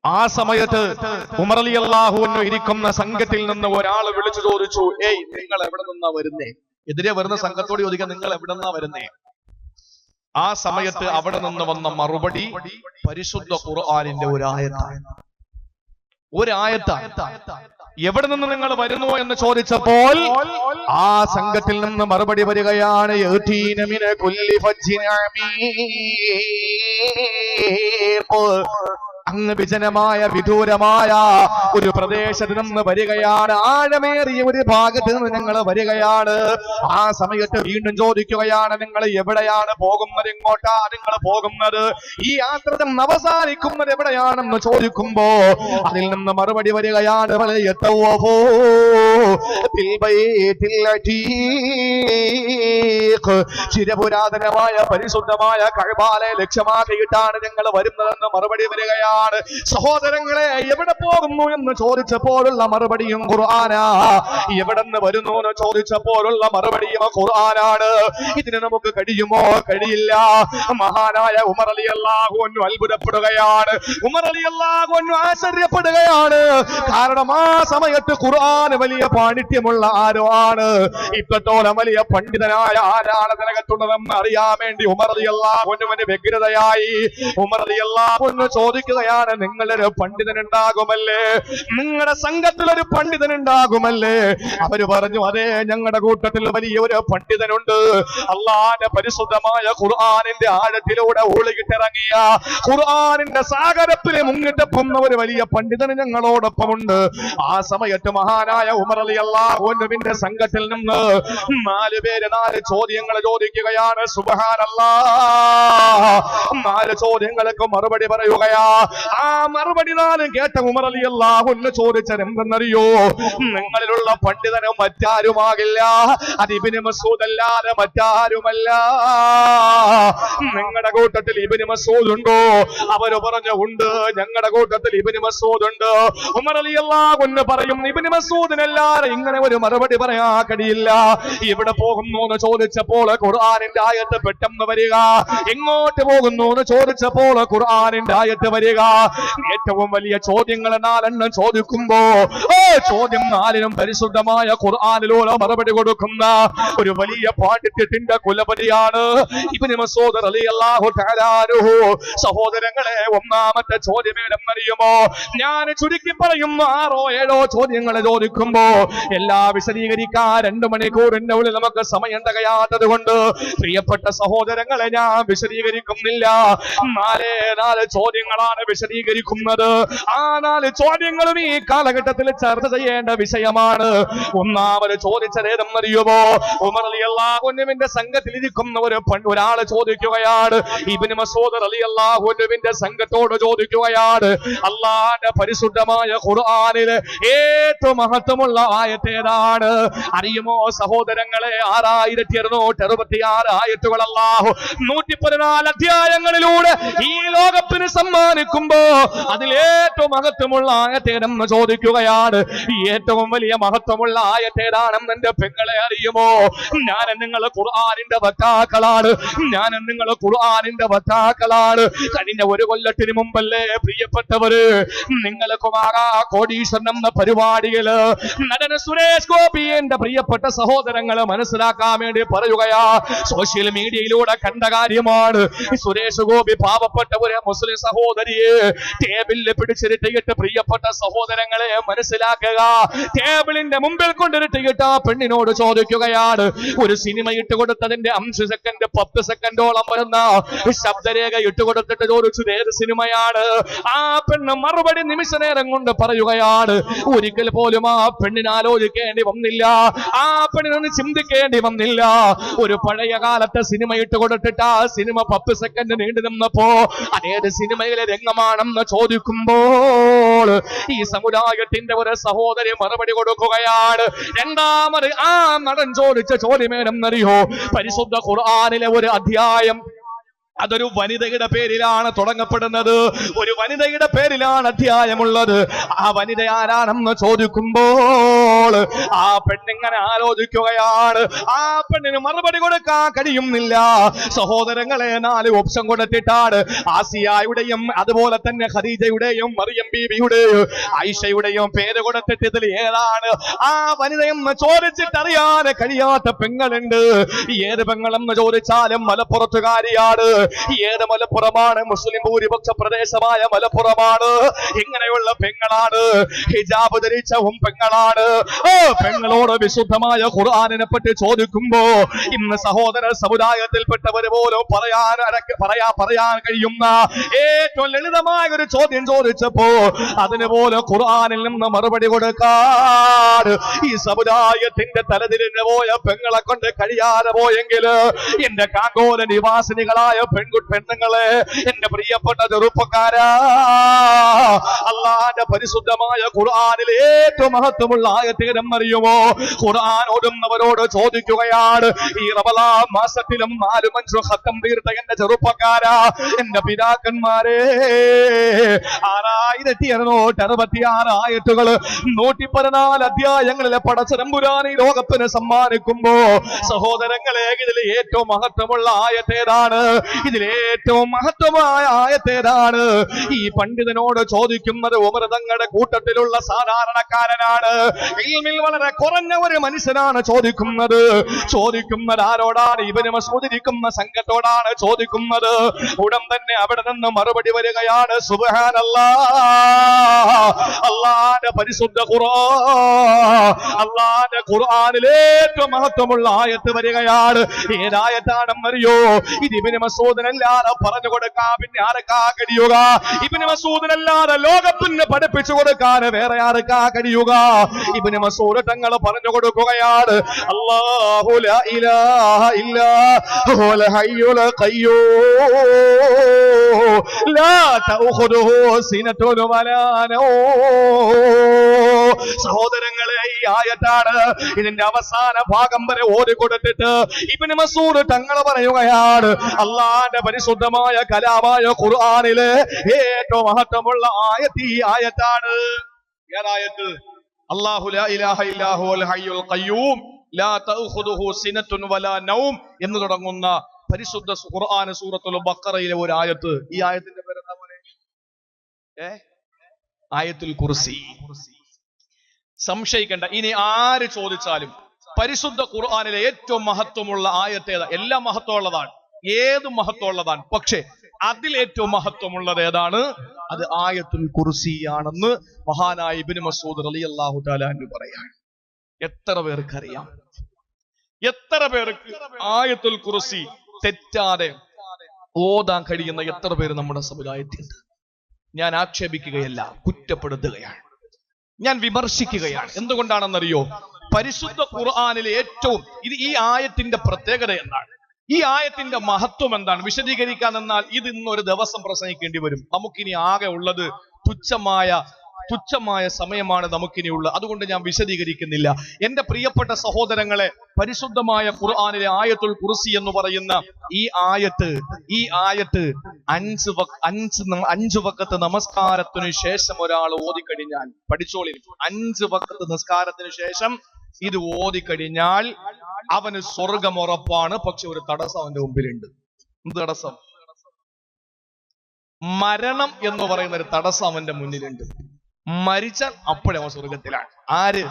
ആ സമയത്ത് ഉമർ അലി അള്ളാഹുവിന് ഇരിക്കുന്ന സംഘത്തിൽ നിന്ന് ഒരാൾ വിളിച്ചു ചോദിച്ചു ഏയ് നിങ്ങൾ എവിടെ നിന്നാ വരുന്നേ? എതിരെ വരുന്ന സംഘത്തോട് ചോദിക്കാൻ നിങ്ങൾ എവിടെ നിന്നാ വരുന്നേ? ആ സമയത്ത് അവിടെ നിന്ന് വന്ന മറുപടി പരിശുദ്ധ ഖുർആാനിന്റെ ഒരായത്താണ് ഒരായത്താണ് എവിടെ നിന്ന് നിങ്ങൾ വരുന്നു? എന്ന് ചോദിച്ചപ്പോൾ ആ സംഘത്തിൽ നിന്ന് മറുപടി വരികയാണ് അങ്ങ് വിജനമായ വിദൂരമായ ഒരു പ്രദേശത്ത് നിന്ന് വരികയാണ്. ആഴമേറിയ ഒരു ഭാഗത്ത് നിന്ന് ഞങ്ങൾ വരികയാണ്. ആ സമയത്ത് വീണ്ടും ചോദിക്കുകയാണ് നിങ്ങൾ എവിടെയാണ് പോകുന്നത് എങ്ങോട്ടാ നിങ്ങൾ പോകുന്നത് ഈ യാത്ര അവസാനിക്കുന്നത് എവിടെയാണെന്ന് ചോദിക്കുമ്പോ അതിൽ നിന്ന് മറുപടി വരികയാണ്. ചിരപുരാതനമായ പരിശുദ്ധമായ കഴിവാലെ ലക്ഷ്യമാക്കിയിട്ടാണ് ഞങ്ങൾ വരുന്നതെന്ന് മറുപടി വരികയാണ്. സഹോദരങ്ങളെ എവിടെ പോകുന്നു എന്ന് ചോദിച്ചപ്പോഴുള്ള മറുപടിയും ഖുർആനാ. എവിടെ നിന്ന് വരുന്നു എന്ന് ചോദിച്ചപ്പോഴുള്ള മറുപടിയും ഖുർആനാണ്. ഇതിന് നമുക്ക് കഴിയുമോ? കഴിയില്ല. മഹാനായ ഉമർ അലി അള്ളാഹു അത്ഭുതപ്പെടുകയാണ്. ഉമർ അലി അള്ളാഹു ആശ്ചര്യപ്പെടുകയാണ്. കാരണം ആ സമയത്ത് ഖുർആൻ വലിയ പാണ്ഡിത്യമുള്ള ആരോ ആണ്. ഇത്രത്തോളം വലിയ പണ്ഡിതനായ ആരാണ് നിലകത്തുള്ളതെന്ന് അറിയാൻ വേണ്ടി ഉമർ അലി അള്ളാഹുവിന് വ്യഗ്രതയായി. ഉമർ അലി അള്ളാഹുന്ന് ചോദിക്കുകയാണ് നിങ്ങളൊരു പണ്ഡിതൻ ഉണ്ടാകുമല്ലേ നിങ്ങളുടെ സംഘത്തിലൊരു പണ്ഡിതൻ ഉണ്ടാകുമല്ലേ അവർ പറഞ്ഞു അതെ ഞങ്ങളുടെ കൂട്ടത്തിൽ വലിയ ഒരു പണ്ഡിതനുണ്ട്. അള്ളാന്റെ പരിശുദ്ധമായ ഖുർആാനിന്റെ ആഴത്തിലൂടെ ഒളികിട്ടിറങ്ങിയ ഖുർആാനിന്റെ സാഗരത്തിലെ മുങ്ങിട്ടപ്പുന്ന ഒരു വലിയ പണ്ഡിതൻ ഞങ്ങളോടൊപ്പമുണ്ട്. ആ സമയത്ത് മഹാനായ ഉമർ അലി അള്ളാഹുവിന്റെ സംഘത്തിൽ നിന്ന് നാല് പേര് നാല് ചോദ്യങ്ങൾ ചോദിക്കുകയാണ്. സുബഹാനല്ലാ നാല് ചോദ്യങ്ങൾക്ക് മറുപടി പറയുകയാ ആ മറുപടി നാലും കേട്ട ഉമർ അലി അള്ളാഹുന്ന് ചോദിച്ചത് എന്തെന്നറിയോ? നിങ്ങളിലുള്ള പണ്ഡിതനും മറ്റാരുമാകില്ല. അത് ഇബിന് മസൂദ് അല്ലാതെ മറ്റാരുമല്ല. നിങ്ങളുടെ കൂട്ടത്തിൽ ഇബിന് മസൂദ് ഉണ്ടോ അവർ പറഞ്ഞു ഉണ്ട്. ഞങ്ങളുടെ കൂട്ടത്തിൽ ഇബിന് മസൂദ് ഉണ്ട് ഉമർ അലി അള്ളാഹുന്ന് പറയും ഇബിന് മസൂദിനല്ലാതെ ഇങ്ങനെ ഒരു മറുപടി പറയാ കഴിയില്ല ഇവിടെ പോകുന്നു എന്ന് ചോദിച്ചപ്പോൾ ഖുർആാനിന്റെ ആയത്ത് പെട്ടെന്ന് വരിക. എങ്ങോട്ട് പോകുന്നു എന്ന് ചോദിച്ചപ്പോൾ ഖുർആാനിന്റെ ആയത്ത് വരിക. ഏറ്റവും വലിയ ചോദ്യങ്ങൾ നാലെണ്ണം ചോദിക്കുമ്പോ ഓ ചോദ്യം നാലിനും പരിശുദ്ധമായ ഖുർആാനിലൂടെ മറുപടി കൊടുക്കുന്ന ഒരു വലിയ പാണ്ഡിത്യത്തിന്റെ കുലപതിയാണ് ഇബ്നു മസൂദ് അലി അള്ളാഹു സഹോദരങ്ങളെ ഒന്നാമത്തെ ചോദ്യം ഏതെന്നറിയുമോ? ഞാൻ ചുരുക്കി പറയുന്നു ആറോ ഏഴോ ചോദ്യങ്ങൾ ചോദിക്കുമ്പോ എല്ലാ വിശദീകരിക്കാൻ രണ്ടു മണിക്കൂറിന്റെ ഉള്ളിൽ നമുക്ക് സമയം തികയാത്തത് കൊണ്ട് പ്രിയപ്പെട്ട സഹോദരങ്ങളെ ഞാൻ വിശദീകരിക്കുന്നില്ല. നാലേ നാല് ചോദ്യങ്ങളാണ് വിശദീകരിക്കുന്നത്. ആ നാല് ചോദ്യങ്ങളും ഈ കാലഘട്ടത്തിൽ ചർച്ച ചെയ്യേണ്ട വിഷയമാണ്. ഒന്നാമത് ചോദിച്ചത് അറിയുമോ? ഉമർ അലി അള്ളാഹുവിന്റെ സംഘത്തിൽ ഇരിക്കുന്ന ഒരു ഒരാൾ ചോദിക്കുകയാണ്. ഇബിന് മസൂദ് അലി അള്ളാഹുനുവിന്റെ സംഘത്തോട് ചോദിക്കുകയാണ്. അള്ളാന്റെ പരിശുദ്ധമായ ഖുർആാനിൽ ഏറ്റവും മഹത്വമുള്ള ആയത്തേതാണ് അറിയുമോ സഹോദരങ്ങളെ? ആറായിരത്തി അറുന്നൂറ്റി അറുപത്തി ആറ് ആയത്തുകൾ അള്ളാഹു നൂറ്റി പതിനാല് അധ്യായങ്ങളിലൂടെ ഈ ലോകത്തിന് സമ്മാനിക്കുമ്പോ അതിൽ ഏറ്റവും മഹത്വമുള്ള ആയത്തേനെന്ന് ചോദിക്കുകയാണ്. ഏറ്റവും വലിയ മഹത്വമുള്ള ആയത്തേതാണെന്ന് എന്റെ പെങ്ങളെ അറിയുമോ? ഞാൻ നിങ്ങൾ ഖുർആാനിന്റെ വക്താക്കളാണ്. ഞാൻ നിങ്ങൾ ഖുർആാനിന്റെ വക്താക്കളാണ്. കഴിഞ്ഞ ഒരു കൊല്ലത്തിന് മുമ്പല്ലേ പ്രിയപ്പെട്ടവര് നിങ്ങൾക്കുമാകാ കോടീശ്വരൻ എന്ന പരിപാടിയിൽ നടൻ സുരേഷ് ഗോപി എന്റെ പ്രിയപ്പെട്ട സഹോദരങ്ങളെ മനസ്സിലാക്കാൻ വേണ്ടി പറയുകയാ. സോഷ്യൽ മീഡിയയിലൂടെ കണ്ട കാര്യമാണ്. സുരേഷ് ഗോപി പാവപ്പെട്ട ഒരു മുസ്ലിം സഹോദരിയെ ടേബിളിൽ പിടിച്ചിരുട്ടിയിട്ട് പ്രിയപ്പെട്ട സഹോദരങ്ങളെ മനസ്സിലാക്കുക. ടേബിളിന്റെ മുമ്പിൽ കൊണ്ടിരുട്ടിയിട്ട് ആ പെണ്ണിനോട് ചോദിക്കുകയാണ്. ഒരു സിനിമ ഇട്ട് കൊടുത്തതിന്റെ അഞ്ച് സെക്കൻഡ് പത്ത് സെക്കൻഡോളം വരുന്ന ശബ്ദരേഖ ഇട്ട് കൊടുത്തിട്ട് ചോദിച്ചു "ഇത് ഏത് സിനിമയാണ്? ആ പെണ്ണ് മറുപടി നിമിഷ നേരം കൊണ്ട് പറയുകയാണ്. ഒരിക്കൽ പോലും ആ പെണ്ണിന് ആലോചിക്കേണ്ടി വന്നില്ല. ആ പെണ്ണിനൊന്ന് ചിന്തിക്കേണ്ടി വന്നില്ല. ഒരു പഴയ കാലത്തെ സിനിമ ഇട്ട് കൊടുത്തിട്ട് ആ സിനിമ പത്ത് സെക്കൻഡ് നീണ്ടു നിന്നപ്പോ അതേത് സിനിമയിലെ രംഗമാണെന്ന് ചോദിക്കുമ്പോൾ ഈ സമുദായത്തിന്റെ ഒരു സഹോദരി മറുപടി കൊടുക്കുകയാണ്. രണ്ടാമത് ആ നടൻ ചോദിച്ച ചോദ്യമേനെന്നറിയോ? പരിശുദ്ധ ഖുർആാനിലെ ഒരു അധ്യായം അതൊരു വനിതയുടെ പേരിലാണ് തുടങ്ങപ്പെടുന്നത്. ഒരു വനിതയുടെ പേരിലാണ് അധ്യായമുള്ളത്. ആ വനിത ആരാണെന്ന് ചോദിക്കുമ്പോൾ ആ പെണ്ണിങ്ങനെ ആലോചിക്കുകയാണ്. ആ പെണ്ണിന് മറുപടി കൊടുക്കാൻ കഴിയുന്നില്ല. സഹോദരങ്ങളെ നാല് ഓപ്ഷൻ കൊടുത്തിട്ടാണ്. ആസിയായുടെയും അതുപോലെ തന്നെ ഖദീജയുടെയും മറിയം ബീബിയുടെയും ഐഷയുടെയും പേര് കൊടുത്തിട്ട് ഇതിൽ ഏതാണ്? ആ വനിതയെന്ന് ചോദിച്ചിട്ടറിയാതെ കഴിയാത്ത പെങ്ങളുണ്ട്. ഏത് പെങ്ങളെന്ന് ചോദിച്ചാലും മലപ്പുറത്തുകാരിയാണ്. ഏത് മലപ്പുറമാണ്? മുസ്ലിം ഭൂരിപക്ഷ പ്രദേശമായ മലപ്പുറമാണ്. ഇങ്ങനെയുള്ള പെങ്ങളാണ്. ഹിജാബ് ധരിച്ചവും പെങ്ങളാണ്. പെങ്ങളോട് വിശുദ്ധമായ ഖുർആാനിനെ പറ്റി ചോദിക്കുമ്പോ ഇന്ന് സഹോദര സമുദായത്തിൽപ്പെട്ടവര് പോലും പറയാൻ പറയാ പറയാൻ കഴിയുന്ന ഏറ്റവും ലളിതമായ ഒരു ചോദ്യം ചോദിച്ചപ്പോ അതിനുപോലെ ഖുർആാനിൽ നിന്ന് മറുപടി കൊടുക്കാൻ ഈ സമുദായത്തിന്റെ തലതിരിഞ്ഞു പോയ പെങ്ങളെ കൊണ്ട് കഴിയാതെ പോയെങ്കിൽ എന്റെ കാങ്കോല നിവാസിനികളായ പെൺകു പെണ്ണുങ്ങളെ എന്റെ പ്രിയപ്പെട്ട ചെറുപ്പക്കാരാ അള്ളാന്റെ പരിശുദ്ധമായ ഖുർആാനിൽ ഏറ്റവും മഹത്വമുള്ള ആയത്തേരം അറിയുമോ? ഖുർആൻ ഓടുന്നവരോട് ചോദിക്കുകയാണ് ഈ റബലാ മാസത്തിലും നാലു മനുഷ്യ ഹത്തം തീർത്ത എന്റെ ചെറുപ്പക്കാരാ എന്റെ പിതാക്കന്മാരെ. ആറായിരത്തി അറുന്നൂറ്റി അറുപത്തി ആറ് ആയത്തുകൾ നൂറ്റി പതിനാല് അധ്യായങ്ങളിലെ പടച്ചരമ്പുരാനി ലോകത്തിന് സമ്മാനിക്കുമ്പോ സഹോദരങ്ങളെ ഇതിൽ ഏറ്റവും മഹത്വമുള്ള ആയത്തേതാണ് ഇതിൽ ഏറ്റവും മഹത്വമായ ആയത്തേതാണ് ഈ പണ്ഡിതനോട് ചോദിക്കുന്നത് ഉമൃതങ്ങളുടെ കൂട്ടത്തിലുള്ള സാധാരണക്കാരനാണ്. ഇൽമിൽ വളരെ കുറഞ്ഞ ഒരു മനുഷ്യനാണ് ചോദിക്കുന്നത്. ചോദിക്കുന്നത് ആരോടാണ്? ഇവന് മസൂദിരിക്കുന്ന സംഘത്തോടാണ് ചോദിക്കുന്നത്. ഉടൻ തന്നെ അവിടെ നിന്ന് മറുപടി വരികയാണ്. സുബഹാനല്ലാ. അള്ളാന്റെ പരിശുദ്ധ ഖുർആൻ അള്ളാന്റെ ഖുർആാനിലേറ്റവും മഹത്വമുള്ള ആയത്ത് വരികയാണ്. ഏതായത്താണെന്നറിയോ? ഇത് ഇബിന് മസൂദിനല്ലാതെ പറഞ്ഞു കൊടുക്കാ. പിന്നെ ആർക്കാ കഴിയുക ഇബിന് മസൂദിനല്ലാതെ ലോകത്തിന് പഠിപ്പിച്ചു കൊടുക്കാൻ വേറെ ആർക്കാ കഴിയുക ഇബിന് മസൂദ് തങ്ങൾ പറഞ്ഞു കൊടുക്കുകയാണ്. അല്ലാഹു ലാ ഇലാഹ ലാ സഹോദരങ്ങളെ ഈ ആയത്താണ് ഇതിന്റെ അവസാന ഭാഗം വരെ ഓടി കൊടുത്തിട്ട് മസൂദ് തങ്ങൾ പറയുകയാണ്. അള്ളാന്റെ പരിശുദ്ധമായ കലാമായ ഖുർആനിലെ ഏറ്റവും മഹത്വമുള്ള ആയത്ത് ഈ ആയത്താണ്. നൗം എന്ന് തുടങ്ങുന്ന പരിശുദ്ധ ഖുർആൻ സൂറത്തുൽ ബക്കറയിലെ ഒരു ആയത്ത്. ഈ ആയത്തിന്റെ പേര് എന്താ ആയത്തിൽ ഏ? ആയത്തുൽ കുർസി. സംശയിക്കേണ്ട. ഇനി ആര് ചോദിച്ചാലും പരിശുദ്ധ ഖുർആാനിലെ ഏറ്റവും മഹത്വമുള്ള ആയത്തേതാ എല്ലാം മഹത്വമുള്ളതാണ്. ഏത് മഹത്വമുള്ളതാണ്? പക്ഷേ അതിൽ ഏറ്റവും മഹത്വമുള്ളത് ഏതാണ്? അത് ആയത്തുൽ കുർസിയാണെന്ന് മഹാനായ ഇബ്നു മസൂദ് റളിയല്ലാഹു തആല എന്ന് പറയാണ്. എത്ര പേർക്കറിയാം? എത്ര പേർക്ക് ആയത്തുൽ കുർസി തെറ്റാതെ ഓതാൻ കഴിയുന്ന എത്ര പേര് നമ്മുടെ സമുദായത്തിലുണ്ട്? ഞാൻ ആക്ഷേപിക്കുകയല്ല കുറ്റപ്പെടുത്തുകയാണ്. ഞാൻ വിമർശിക്കുകയാണ്. എന്തുകൊണ്ടാണെന്നറിയോ? പരിശുദ്ധ ഖുർആനിലെ ഏറ്റവും ഇത് ഈ ആയത്തിന്റെ പ്രത്യേകത എന്താണ്? ഈ ആയത്തിന്റെ മഹത്വം എന്താണ്? വിശദീകരിക്കാൻ എന്നാൽ ഇത് ഇന്ന് ഒരു ദിവസം പ്രസംഗിക്കേണ്ടി വരും. നമുക്കിനി ആകെ ഉള്ളത് തുച്ഛമായ തുച്ഛമായ സമയമാണ് നമുക്കിനി ഉള്ളത് അതുകൊണ്ട് ഞാൻ വിശദീകരിക്കുന്നില്ല. എന്റെ പ്രിയപ്പെട്ട സഹോദരങ്ങളെ പരിശുദ്ധമായ ഖുർആാനിലെ ആയത്തുൽ കുറിസി എന്ന് പറയുന്ന ഈ ആയത്ത് ഈ ആയത്ത് അഞ്ച് അഞ്ച് അഞ്ച് വക്കത്ത് നമസ്കാരത്തിനു ശേഷം ഒരാൾ ഓതിക്കഴിഞ്ഞാൽ പഠിച്ചോളി അഞ്ച് വക്കത്ത് നിസ്കാരത്തിന് ശേഷം ഇത് ഓതിക്കഴിഞ്ഞാൽ അവന് സ്വർഗം ഉറപ്പാണ്. പക്ഷെ ഒരു തടസ്സം അവന്റെ മുമ്പിലുണ്ട്. എന്ത് തടസ്സം? മരണം എന്ന് പറയുന്ന ഒരു തടസ്സം അവന്റെ മുന്നിലുണ്ട്. മരിച്ചാൽ അപ്പോഴേ അവൻ സ്വർഗത്തിലാണ്. ആര്?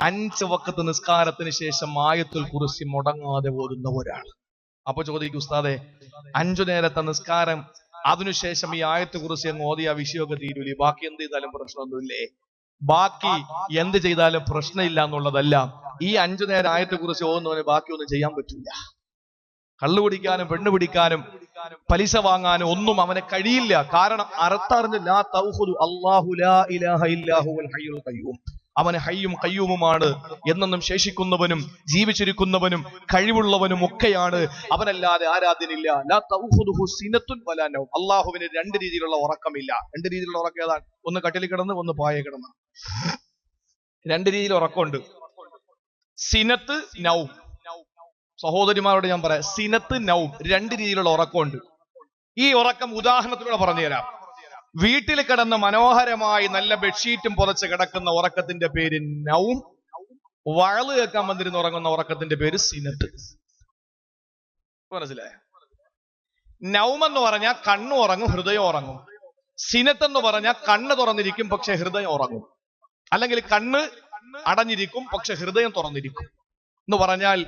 അഞ്ച് വക്കത്ത് നിസ്കാരത്തിന് ശേഷം ആയത്തുൽ കുറിച്ച് മുടങ്ങാതെ ഓതുന്ന ഒരാൾ. അപ്പൊ ചോദിക്കും ഉസ്താദെ അഞ്ചു നേരത്തെ നിസ്കാരം അതിനുശേഷം ഈ ആയത്തെ കുറിച്ച് അങ്ങ് ഓതിയ വിഷയമൊക്കെ തീരൂലേ ബാക്കി എന്ത് ചെയ്താലും പ്രശ്നമൊന്നുമില്ലേ? ബാക്കി എന്ത് ചെയ്താലും പ്രശ്നമില്ല എന്നുള്ളതല്ല. ഈ അഞ്ചു നേരം ആയത്തെ കുറിച്ച് ഓതുന്നവന് ബാക്കിയൊന്നും ചെയ്യാൻ പറ്റില്ല കള്ളു പിടിക്കാനും പെണ്ണ് പിടിക്കാനും പലിശ വാങ്ങാനും ഒന്നും അവനെ കഴിയില്ല. കാരണം അറുത്തറിഞ്ഞ് ലാ ലാ ഇലാഹ അവന് ഹയ്യും കയ്യൂമുമാണ് എന്നെന്നും ശേഷിക്കുന്നവനും ജീവിച്ചിരിക്കുന്നവനും കഴിവുള്ളവനും ഒക്കെയാണ്. അവനല്ലാതെ ആരാധനില്ല അള്ളാഹുവിന് രണ്ട് രീതിയിലുള്ള ഉറക്കമില്ല. രണ്ട് രീതിയിലുള്ള ഉറക്കം ഏതാണ്? ഒന്ന് കട്ടിലിൽ കിടന്ന് ഒന്ന് പായ കിടന്ന്. രണ്ട് രീതിയിൽ ഉറക്കമുണ്ട്. സിനത്ത് നൗ. സഹോദരിമാരോട് ഞാൻ പറയാം സിനത്ത് നൗ. രണ്ട് രീതിയിലുള്ള ഉറക്കമുണ്ട്. ഈ ഉറക്കം ഉദാഹരണത്തിലൂടെ പറഞ്ഞുതരാം. വീട്ടിൽ കിടന്ന് മനോഹരമായി നല്ല ബെഡ്ഷീറ്റും പുതച്ച് കിടക്കുന്ന ഉറക്കത്തിന്റെ പേര് നൗം. വഴൽ കേൾക്കാൻ വന്നിരുന്ന് ഉറങ്ങുന്ന ഉറക്കത്തിന്റെ പേര് സിനത്ത്. മനസ്സിലായ? നൗം എന്ന് പറഞ്ഞാൽ കണ്ണു ഉറങ്ങും ഹൃദയം ഉറങ്ങും. സിനത്ത് എന്ന് പറഞ്ഞാൽ കണ്ണ് തുറന്നിരിക്കും പക്ഷെ ഹൃദയം ഉറങ്ങും. അല്ലെങ്കിൽ കണ്ണ് അടഞ്ഞിരിക്കും പക്ഷെ ഹൃദയം തുറന്നിരിക്കും. എന്ന് പറഞ്ഞാൽ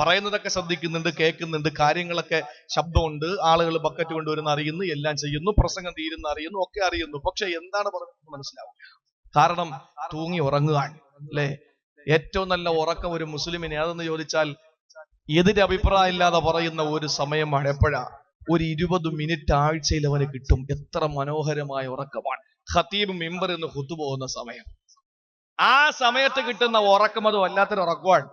പറയുന്നതൊക്കെ ശ്രദ്ധിക്കുന്നുണ്ട് കേൾക്കുന്നുണ്ട് കാര്യങ്ങളൊക്കെ ശബ്ദമുണ്ട് ആളുകൾ ബക്കറ്റ് കൊണ്ടുവരുന്ന അറിയുന്നു എല്ലാം ചെയ്യുന്നു പ്രസംഗം തീരുന്ന അറിയുന്നു ഒക്കെ അറിയുന്നു. പക്ഷെ എന്താണ് പറയുന്നത് മനസ്സിലാവുക? കാരണം തൂങ്ങി ഉറങ്ങുകയാണ് അല്ലെ? ഏറ്റവും നല്ല ഉറക്കം ഒരു മുസ്ലിമിന് ഏതെന്ന് ചോദിച്ചാൽ എതിരെ അഭിപ്രായം ഇല്ലാതെ പറയുന്ന ഒരു സമയമാണ് എപ്പോഴാ? ഒരു ഇരുപത് മിനിറ്റ് ആഴ്ചയിൽ അവന് കിട്ടും. എത്ര മനോഹരമായ ഉറക്കമാണ്. ഖത്തീബ് മിമ്പർ എന്ന് കുത്തുപോകുന്ന സമയം. ആ സമയത്ത് കിട്ടുന്ന ഉറക്കം അത് വല്ലാത്തൊരു ഉറക്കമാണ്.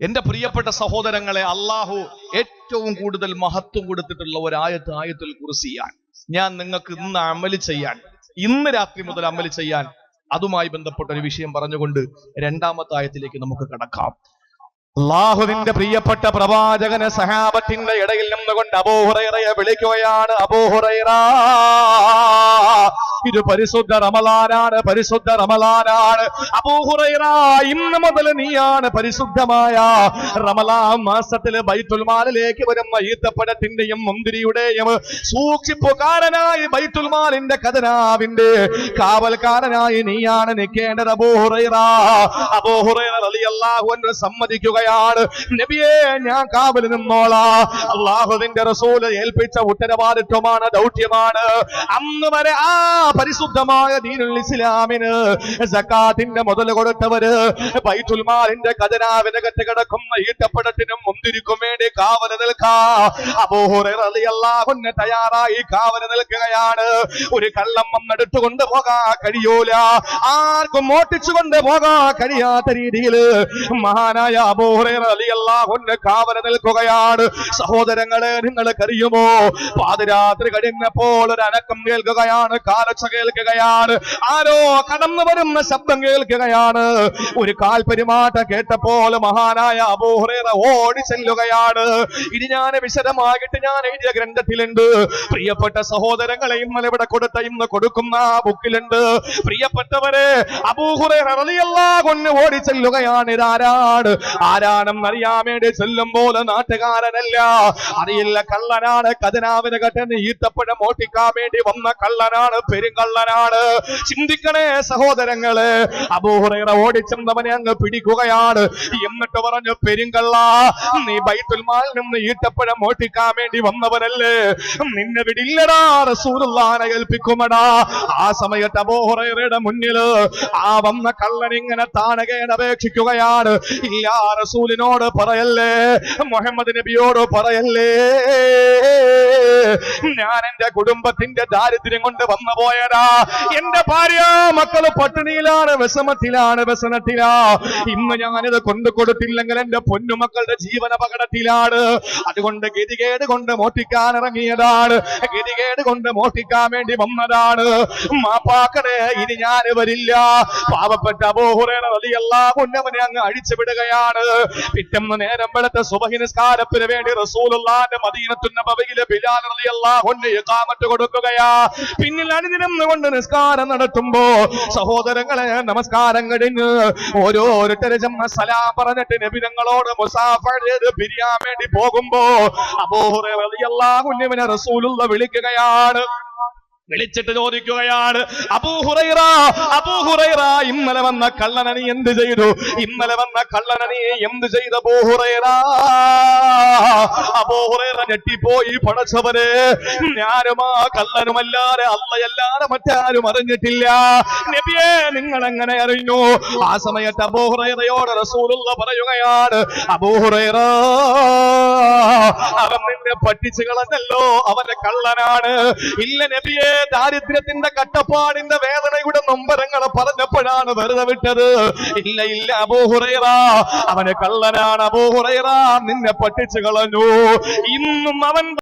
എന്റെ പ്രിയപ്പെട്ട സഹോദരങ്ങളെ അള്ളാഹു ഏറ്റവും കൂടുതൽ മഹത്വം കൊടുത്തിട്ടുള്ള ഒരു ആയത്ത് ആയത്തിൽ കുറിസിയാൻ ഞാൻ നിങ്ങൾക്ക് ഇന്ന് അമൽ ചെയ്യാൻ ഇന്ന് രാത്രി മുതൽ അമൽ ചെയ്യാൻ അതുമായി ബന്ധപ്പെട്ട ഒരു വിഷയം പറഞ്ഞുകൊണ്ട് രണ്ടാമത്തെ ആയത്തിലേക്ക് നമുക്ക് കടക്കാം. അള്ളാഹുവിന്റെ പ്രിയപ്പെട്ട പ്രവാചകന് സഹാബത്തിന്റെ ഇടയിൽ നിന്നുകൊണ്ട് അബോഹുറയെ വിളിക്കുകയാണ്. അബോഹുറൈറ ഇത് പരിശുദ്ധ റമലാനാണ് പരിശുദ്ധ റമലാനാണ്. അബൂഹുറൈറ ഇന്ന് മുതൽ നീയാണ് പരിശുദ്ധമായ റമലാൻ മാസത്തിലെ ബൈത്തുൽമാലിലേക്ക് വരുന്ന ഈത്തപ്പഴത്തിന്റെയും മുന്തിരിയുടെയും സൂക്ഷിപ്പുകാരനായി ബൈത്തുൽമാലിന്റെ കഥനാവിന്റെ കാവൽക്കാരനായി നീയാണ് നിൽക്കേണ്ടത് അബൂഹുറൈറ. അബൂഹുറൈറ റളിയല്ലാഹു അൻഹു സമ്മതിക്കുകയാണ്. നബിയെ ഞാൻ കാവൽ നിന്നോളാ. അള്ളാഹുവിന്റെ റസൂൽ ഏൽപ്പിച്ച ഉത്തരവാദിത്വമാണ് ദൗത്യമാണ്. അന്ന് വരെ ആ പരിശുദ്ധമായ ദീനുൽ ഇസ്ലാമിന് സക്കാത്തിന്റെ മുതൽ കൊടുത്തവര് ബൈത്തുൽമാലിന്റെ ഖജനാവിനകത്ത് കിടക്കുന്ന ഈട്ടപ്പടത്തിനും മുന്തിരിക്കും വേണ്ടി കാവൽ നിൽക്കാ. അൻഹു തയ്യാറായി കാവൽ നിൽക്കുകയാണ്. ഒരു കള്ളം വന്നെടുത്തു കൊണ്ടുപോകാ കഴിയൂല. ആർക്കും മോട്ടിച്ചു കൊണ്ട് പോകാ കഴിയാത്ത രീതിയിൽ മഹാനായ അബൂഹുറളിയല്ലാഹുന്നെ കാവൽ നിൽക്കുകയാണ്. സഹോദരങ്ങളെ നിങ്ങൾ നിങ്ങൾക്കറിയുമോ പാതിരാത്രി കഴിഞ്ഞപ്പോൾ ഒരു അനക്കം കേൾക്കുകയാണ്. കാലച്ച കേൾക്കുകയാണ്. ആരോ കടന്നു വരുന്ന ശബ്ദം കേൾക്കുകയാണ്. ഒരു കാൽ കേട്ട കേട്ടപ്പോൾ മഹാനായ അബൂഹുറേറ ഓടി ചെല്ലുകയാണ്. ഇനി ഞാൻ വിശദമായിട്ട് ഞാൻ എഴുതിയ ഗ്രന്ഥത്തിലുണ്ട്. പ്രിയപ്പെട്ട സഹോദരങ്ങളെ ഇന്നലെ ഇവിടെ കൊടുത്ത ഇന്ന് കൊടുക്കുന്ന ബുക്കിലുണ്ട്. പ്രിയപ്പെട്ടവരെ അബൂഹുറേറ കൊണ്ട് ഓടി ചെല്ലുകയാണ്. ഇതാരാണ്? ആരാണെന്ന് അറിയാൻ വേണ്ടി ചെല്ലുമ്പോൾ നാട്ടുകാരനല്ല. അറിയില്ല കള്ളനാണ്. കഥനാവിന് കട്ടന് ഈത്തപ്പഴം ഓട്ടിക്കാൻ വേണ്ടി വന്ന കള്ളനാണ്. പെരുങ്കള്ളനാണ് ചിന്തിക്കണേ സഹോദരങ്ങൾ. അബൂഹുറൈറ ഓടിച്ചെന്നവനെ അങ്ങ് പിടിക്കുകയാണ്. എന്നിട്ട് പറഞ്ഞു പെരുങ്കള്ള നീ ബൈത്തുൽമാൽ നിന്ന് ഈട്ടപ്പഴം ഓട്ടിക്കാൻ വേണ്ടി വന്നവനല്ലേ? നിന്നെ വിടില്ലടാ റസൂലുള്ളാനെ ഏൽപ്പിക്കുമടാ. ആ സമയത്ത് അബൂഹുറൈറയുടെ മുന്നിൽ ആ വന്ന കള്ളൻ ഇങ്ങനെ താണകേൻ അപേക്ഷിക്കുകയാണ്. ഇല്ല റസൂലിനോട് പറയല്ലേ? മുഹമ്മദ് നബിയോട് പറയല്ലേ? ഞാൻ എന്റെ കുടുംബത്തിന്റെ ദാരിദ്ര്യം കൊണ്ട് വന്നു പോയടാ എന്റെ ഭാര്യ മക്കൾ പട്ടിണിയിലാണ് വിഷമത്തിലാണ് വ്യസനത്തിലാ ഇന്ന് ഞാനിത് കൊണ്ടു കൊടുത്തില്ലെങ്കിൽ എന്റെ പൊന്നുമക്കളുടെ ജീവൻ അപകടത്തിലാണ് അതുകൊണ്ട് ഗതികേട് കൊണ്ട് മോട്ടിക്കാൻ ഇറങ്ങിയതാണ്. ഗതികേട് കൊണ്ട് മോട്ടിക്കാൻ വേണ്ടി വന്നതാണ്. മാപ്പാക്കണേ ഇനി ഞാൻ വരില്ല. പാവപ്പെട്ട അബോഹുറേണ വലിയല്ല ഉന്നവനെ അങ്ങ് അഴിച്ചു വിടുകയാണ്. പിറ്റന്ന് നേരം വെളുത്ത സുബഹി നിസ്കാരത്തിന് വേണ്ടി റസൂലുള്ളാന്റെ മദീനത്തുന്ന ബിലാൽ അൻഹു ഇഖാമത്ത് കൊടുക്കുകയാ. പിന്നിൽ അണിനിരന്നുകൊണ്ട് നിസ്കാരം നടത്തുമ്പോ സഹോദരങ്ങളെ നമസ്കാരം കഴിഞ്ഞ് ഓരോരുത്തരെ സലാം പറഞ്ഞിട്ട് നബിതങ്ങളോട് മുസാഫർ ചെയ്ത് പിരിയാൻ വേണ്ടി പോകുമ്പോ അബൂഹുറൈറ റളിയല്ലാഹുവിനെ റസൂലുള്ള വിളിക്കുകയാണ്. വിളിച്ചിട്ട് ചോദിക്കുകയാണ് അബൂഹുറൈറ അബൂഹുറൈറ ഇന്നലെ വന്ന കള്ളനനി എന്ത് ചെയ്തു? ഇന്നലെ വന്ന കള്ളനനി എന്ത് ചെയ്ത അബൂഹുറൈറ അബൂഹുറൈറ ഞെട്ടിപ്പോയി പടച്ചവരെ ഞാനും ആ കള്ളനുമല്ലാതെ അല്ലയല്ലാതെ മറ്റാരും അറിഞ്ഞിട്ടില്ല. നബിയേ നിങ്ങൾ എങ്ങനെ അറിഞ്ഞു? ആ സമയത്ത് അബൂഹുറൈറയോട് റസൂലുള്ള പറയുകയാണ് അബൂഹുറൈറ അവൻ നിന്നെ പറ്റിച്ചു അവന്റെ കള്ളനാണ്. ഇല്ല നബിയെ ദാരിദ്ര്യത്തിന്റെ കട്ടപ്പാടിന്റെ വേദനയുടെ നൊമ്പരങ്ങളെ പറഞ്ഞപ്പോഴാണ് വെറുതെ വിട്ടത്. ഇല്ല ഇല്ല അബൂഹുറൈറ അവന് കള്ളനാണ് അബൂഹുറൈറ നിന്നെ പട്ടിച്ചു കളഞ്ഞു. ഇന്നും അവൻ